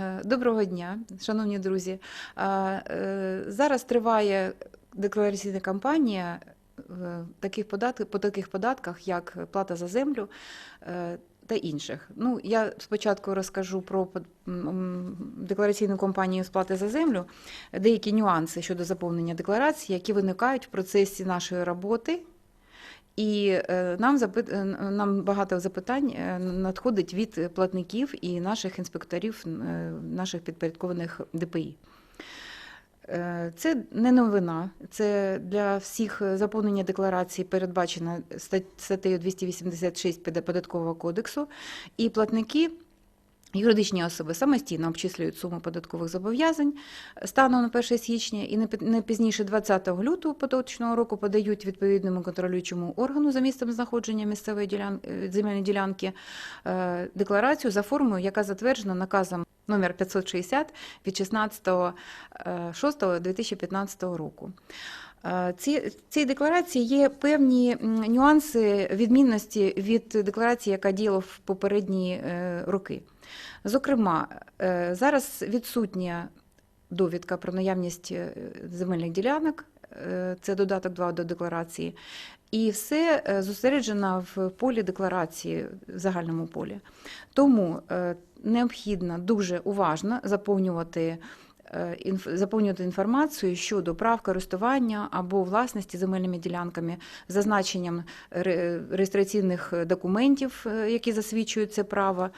Е, Доброго дня, шановні друзі. Е, Зараз триває деклараційна кампанія е, таких податк- по таких податках, як плата за землю е, та інших. Ну, я спочатку розкажу про деклараційну кампанію сплати за землю, деякі нюанси щодо заповнення декларації, які виникають в процесі нашої роботи. І е, нам запит... е, нам багато запитань е, надходить від платників і наших інспекторів наших підпорядкованих ДПІ. Це не новина, це для всіх заповнення декларації передбачено стат- статтею 286 ПД Податкового кодексу, і платники. Юридичні особи самостійно обчислюють суму податкових зобов'язань станом на 1 січня і не пі- пізніше 20 лютого поточного року подають відповідному контролюючому органу за місцем знаходження місцевої ділян... е, земельної ділянки е, декларацію за формою, яка затверджена наказом номер 560 від 16.06.2015 року. Е, Ці, цій декларації є певні нюанси відмінності від декларації, яка діяла в попередні е, роки. Зокрема, е, зараз відсутня довідка про наявність земельних ділянок, це додаток 2 до декларації, і все зосереджено в полі декларації, в загальному полі. Тому необхідно дуже уважно заповнювати. Е, Заповнювати інформацію щодо прав користування або власності земельними ділянками, зазначенням ре- реєстраційних документів, е, які засвідчують це право,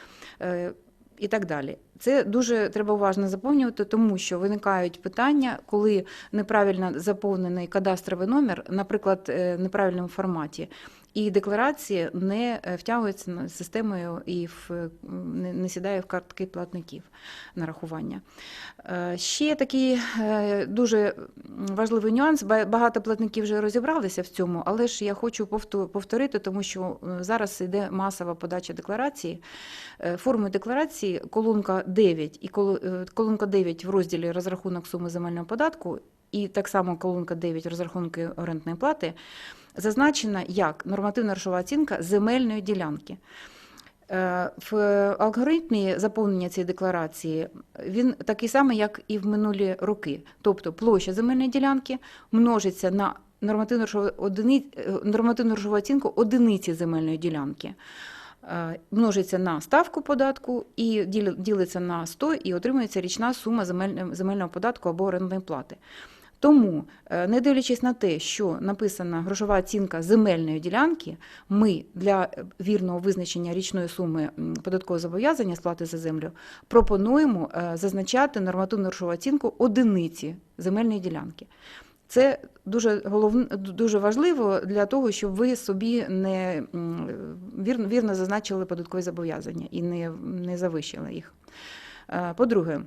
е, і так далі. Це дуже треба уважно заповнювати, тому що виникають питання, коли неправильно заповнений кадастровий номер, наприклад, в неправильному форматі, і декларація не е, втягується на- системою і в, е, не, сідає в картки платників нарахування. Е, Ще такий дуже важливий нюанс. Ба- Багато платників вже розібралися в цьому, але ж я хочу повторити, тому що зараз йде масова подача декларації. Формою декларації колонка 9 і коло- колонка 9 в розділі розрахунок суми земельного податку, і так само колонка 9 розрахунки орендної плати зазначена як нормативна грошова оцінка земельної ділянки. Е, В алгоритмі заповнення цієї декларації він такий самий, як і в минулі роки. Тобто площа земельної ділянки множиться на нормативну грошову е, оцінку одиниці земельної ділянки. Е, Множиться на ставку податку і ділиться на 100 і отримується річна сума земельного податку або орендної плати. Тому, е, не дивлячись на те, що написана грошова оцінка земельної ділянки, ми для е, вірного визначення річної суми податкового зобов'язання сплати за землю пропонуємо е, зазначати нормативну грошову оцінку одиниці земельної ділянки. Це дуже головне, дуже важливо для того, щоб ви собі не вірно, вірно зазначили податкові зобов'язання і не, не завищили їх. По-друге,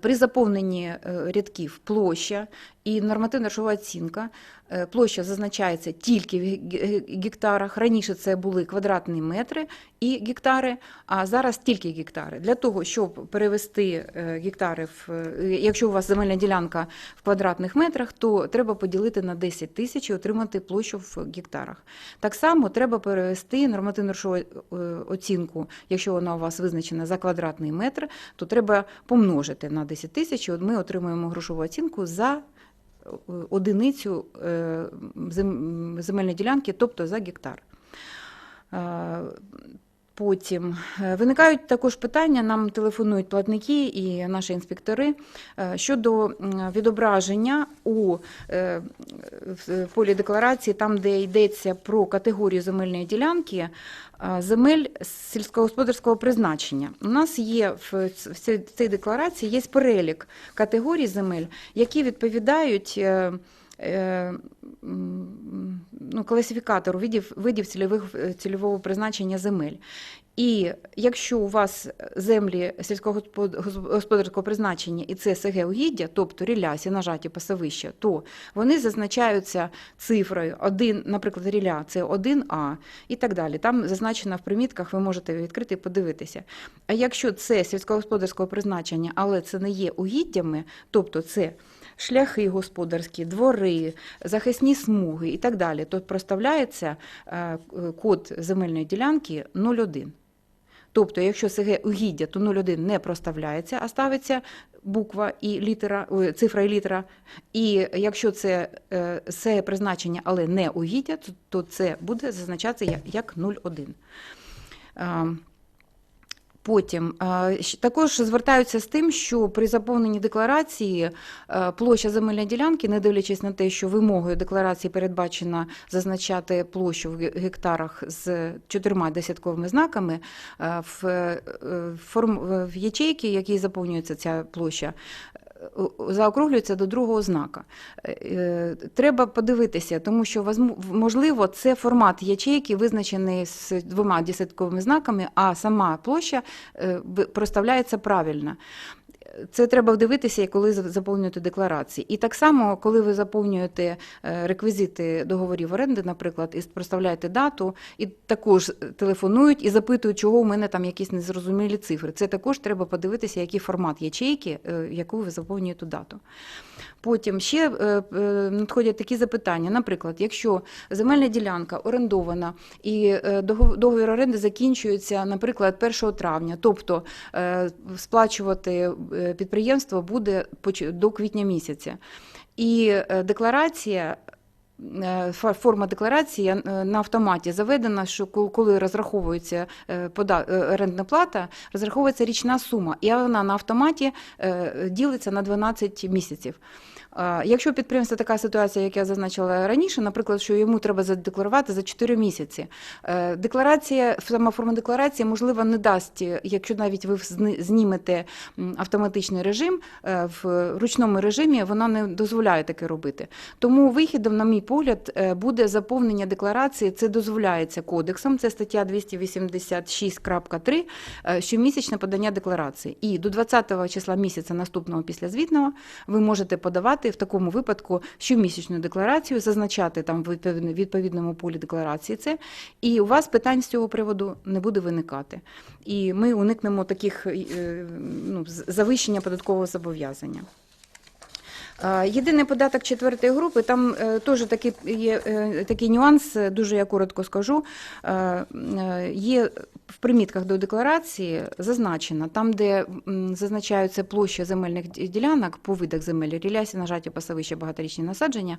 При заповненні е, рядків площа і нормативна грошова оцінка. Е, Площа зазначається тільки в ге- гектарах. Раніше це були квадратні метри і гектари, а зараз тільки гектари. Для того, щоб перевести е, гектари, в, е, якщо у вас земельна ділянка в квадратних метрах, то треба поділити на 10 тисяч і отримати площу в гектарах. Так само треба перевести нормативну грошову е, оцінку, якщо вона у вас визначена за квадратний метр, то треба помножити на 10 тисяч, от ми отримуємо грошову оцінку за одиницю е, земельної ділянки, тобто за гектар. Потім е, виникають також питання, нам телефонують платники і наші інспектори е, щодо відображення у е, полі декларації, там, де йдеться про категорію земельної ділянки, земель сільськогосподарського призначення. У нас є в цій декларації є перелік категорій земель, які відповідають. Е, ну, класифікатору видів, видів цільових, е, цільового призначення земель. І якщо у вас землі сільськогосподарського призначення і це СГ угіддя, тобто ріля, сінажаті, пасовища, то вони зазначаються цифрою 1, наприклад, ріля це 1А і так далі. Там зазначено в примітках, ви можете відкрити і подивитися. А якщо це сільськогосподарського призначення, але це не є угіддями, тобто це шляхи господарські, двори, захисні смуги і так далі, то проставляється е, код земельної ділянки 01. Тобто, якщо СГ угіддя, то 0,1 не проставляється, а ставиться буква і літера, цифра і літера. І якщо це е, СГ призначення, але не угіддя, то, це буде зазначатися як 0,1. Потім. Також звертаються з тим, що при заповненні декларації е, площа земельної ділянки, не дивлячись на те, що вимогою декларації передбачено зазначати площу в гектарах з чотирма десятковими знаками, е, в, е, в ячейки, які заповнюється ця площа, заокруглюється до другого знака. Е, е, Треба подивитися, тому що можливо це формат ячейки, визначений з двома десятковими знаками, а сама площа е, проставляється правильно. Це треба дивитися, коли за- заповнюєте декларації. І так само, коли ви заповнюєте е, реквізити договорів оренди, наприклад, і проставляєте дату, і також телефонують і запитують, чого у мене там якісь незрозумілі цифри. Це також треба подивитися, який формат ячейки, е, яку ви заповнюєте дату. Потім ще е, е, надходять такі запитання. Наприклад, якщо земельна ділянка орендована і е, договір оренди закінчується, наприклад, 1 травня, тобто е, сплачувати е, підприємство буде до квітня місяця. І е, декларація. е, Форма декларації на автоматі заведена, що коли розраховується орендна плата, розраховується річна сума, і вона на автоматі ділиться на 12 місяців. Якщо у підприємства така ситуація, як я зазначила раніше, наприклад, що йому треба задекларувати за 4 місяці. е, Декларація, сама форма декларації, можливо, не дасть, е, якщо навіть ви знімете автоматичний режим, е, в ручному режимі вона не дозволяє таке робити. Тому вихідом, на мій погляд, буде заповнення декларації. Це дозволяється кодексом, це стаття 286.3, е, щомісячне подання декларації. І до 20 числа місяця наступного післязвітного ви можете подавати в такому випадку щомісячну декларацію, зазначати там в відповідному полі декларації це, і у вас питань з цього приводу не буде виникати. І ми уникнемо таких е, ну, завищення податкового зобов'язання. Єдиний податок четвертої групи, там е, теж такий є е, такий нюанс, е, дуже я коротко скажу. Є в примітках до декларації зазначено, там, де зазначаються площі земельних ділянок по видах земель, рілясі, нажаття, пасовища, багаторічні насадження.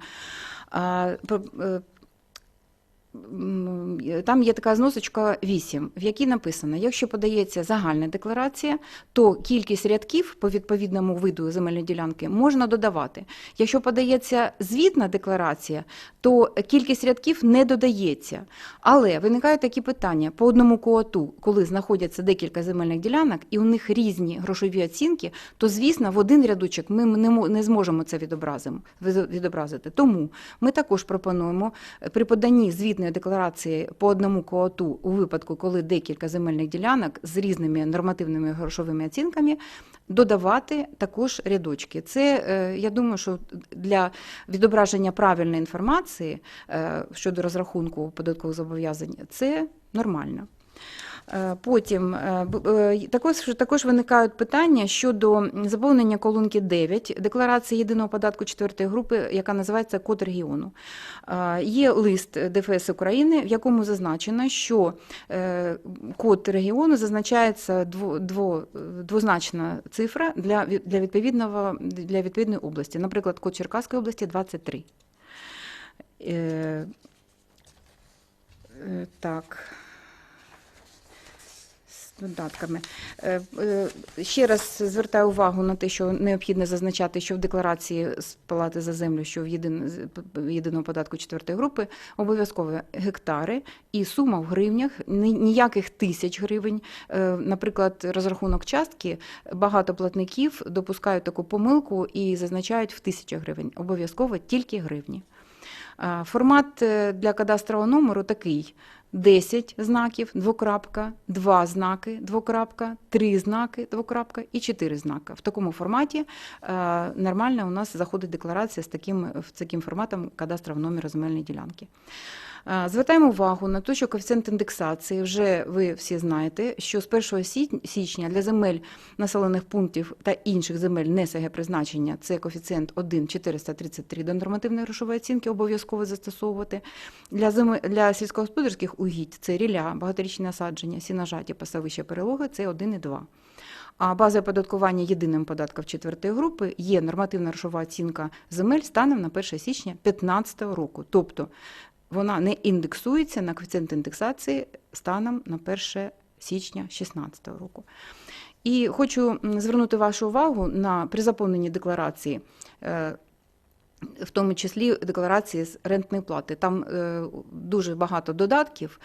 Там є така зносочка 8, в якій написано, якщо подається загальна декларація, то кількість рядків по відповідному виду земельної ділянки можна додавати. Якщо подається звітна декларація, то кількість рядків не додається. Але виникають такі питання по одному кооту, коли знаходяться декілька земельних ділянок і у них різні грошові оцінки, то звісно в один рядочок ми не, зможемо це відобразити. Тому ми також пропонуємо е, при поданні звітної декларації по одному кооту у випадку, коли декілька земельних ділянок з різними нормативними грошовими оцінками, додавати також рядочки. Це, е, я думаю, що для відображення правильної інформації е, щодо розрахунку податкових зобов'язань це нормально. Е, Потім е, е, також, також виникають питання щодо заповнення колонки 9 декларації єдиного податку четвертої групи, яка називається Код регіону. Є лист ДФС України, в якому зазначено, що код регіону зазначається дво, дво, двозначна цифра для, для, відповідного, для відповідної області. Наприклад, код Черкаської області 23. Е, е, Так. Додатками. Е, е, Ще раз звертаю увагу на те, що необхідно зазначати, що в декларації з Палати за землю, що в єдиного податку четвертої групи обов'язково гектари і сума в гривнях, ніяких тисяч гривень. Е, Наприклад, розрахунок частки багато платників допускають таку помилку і зазначають в тисячах гривень. Обов'язково тільки гривні. Формат е, для кадастрового номеру такий: 10 знаків, двокрапка, 2 знаки, двокрапка, 3 знаки, двокрапка і 4 знака. В такому форматі е, нормально у нас заходить декларація з таким, з таким форматом кадастрового номеру земельної ділянки. Е, Звертаємо увагу на те, що коефіцієнт індексації вже ви всі знаєте, що з 1 січня для земель населених пунктів та інших земель не СГ призначення це коефіцієнт 1,433 до нормативної грошової оцінки обов'язково застосовувати. Для, земель, для сільськогосподарських угідь це ріля, багаторічні насадження, сіножаті, пасовища, перелоги це 1,2. А база оподаткування єдиним податком четвертої групи є нормативна грошова оцінка земель станом на 1 січня 2015 року. Тобто вона не індексується на коефіцієнт індексації станом на 1 січня 2016 року. І хочу звернути вашу увагу на при заповненні декларації. е, В тому числі декларації з рентної плати. Там е, дуже багато додатків,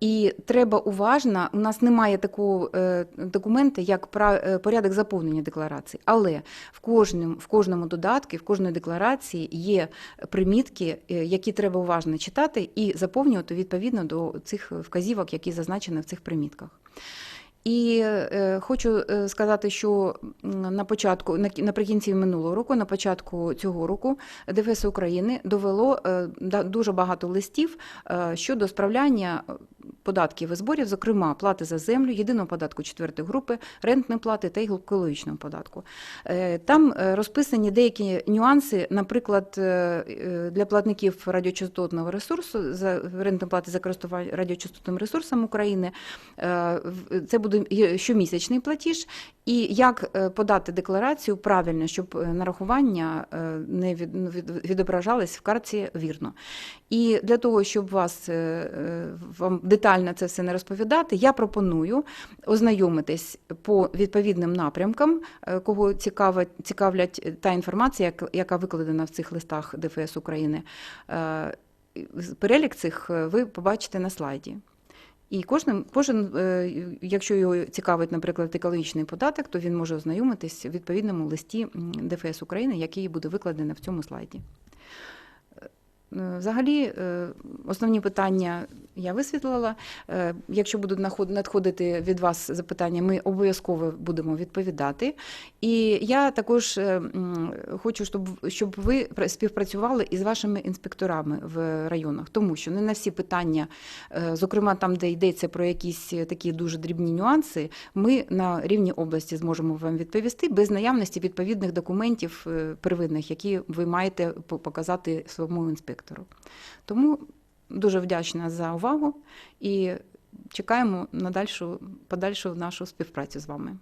і треба уважно. У нас немає такого е, документа, як е, порядок заповнення декларації. Але в кожному, в кожному додатку, в кожної декларації є примітки, е, які треба уважно читати і заповнювати відповідно до цих вказівок, які зазначені в цих примітках. І хочу сказати, що на початку, на- наприкінці минулого року, на початку цього року, ДФС України довело дуже багато листів щодо справляння податків і зборів, зокрема плати за землю, єдиного податку четвертої групи, рентної плати та й екологічного податку. Е, Там е, розписані деякі нюанси, наприклад, е, для платників радіочастотного ресурсу за рентної плати за користування радіочастотним ресурсом України. Це буде щомісячний платіж, і як е, подати декларацію правильно, щоб е, нарахування е, не ну, відображались в картці вірно. І для того, щоб вас вам детально це все не розповідати, я пропоную ознайомитись по відповідним напрямкам, кого цікавить, цікавлять та інформація, як- яка викладена в цих листах ДФС України. Перелік цих ви побачите на слайді. І кожен, кожен, якщо його цікавить, наприклад, екологічний податок, то він може ознайомитись в відповідному листі ДФС України, який буде викладений в цьому слайді. Е, Взагалі, е, основні питання я висвітлила. Е, Якщо будуть надходити від вас запитання, ми обов'язково будемо відповідати. І я також хочу, щоб, щоб ви співпрацювали із вашими інспекторами в районах, тому що не на всі питання, зокрема там, де йдеться про якісь такі дуже дрібні нюанси, ми на рівні області зможемо вам відповісти без наявності відповідних документів первинних, які ви маєте показати своєму інспектору. Тому дуже вдячна за увагу і чекаємо на дальшу, подальшу нашу співпрацю з вами.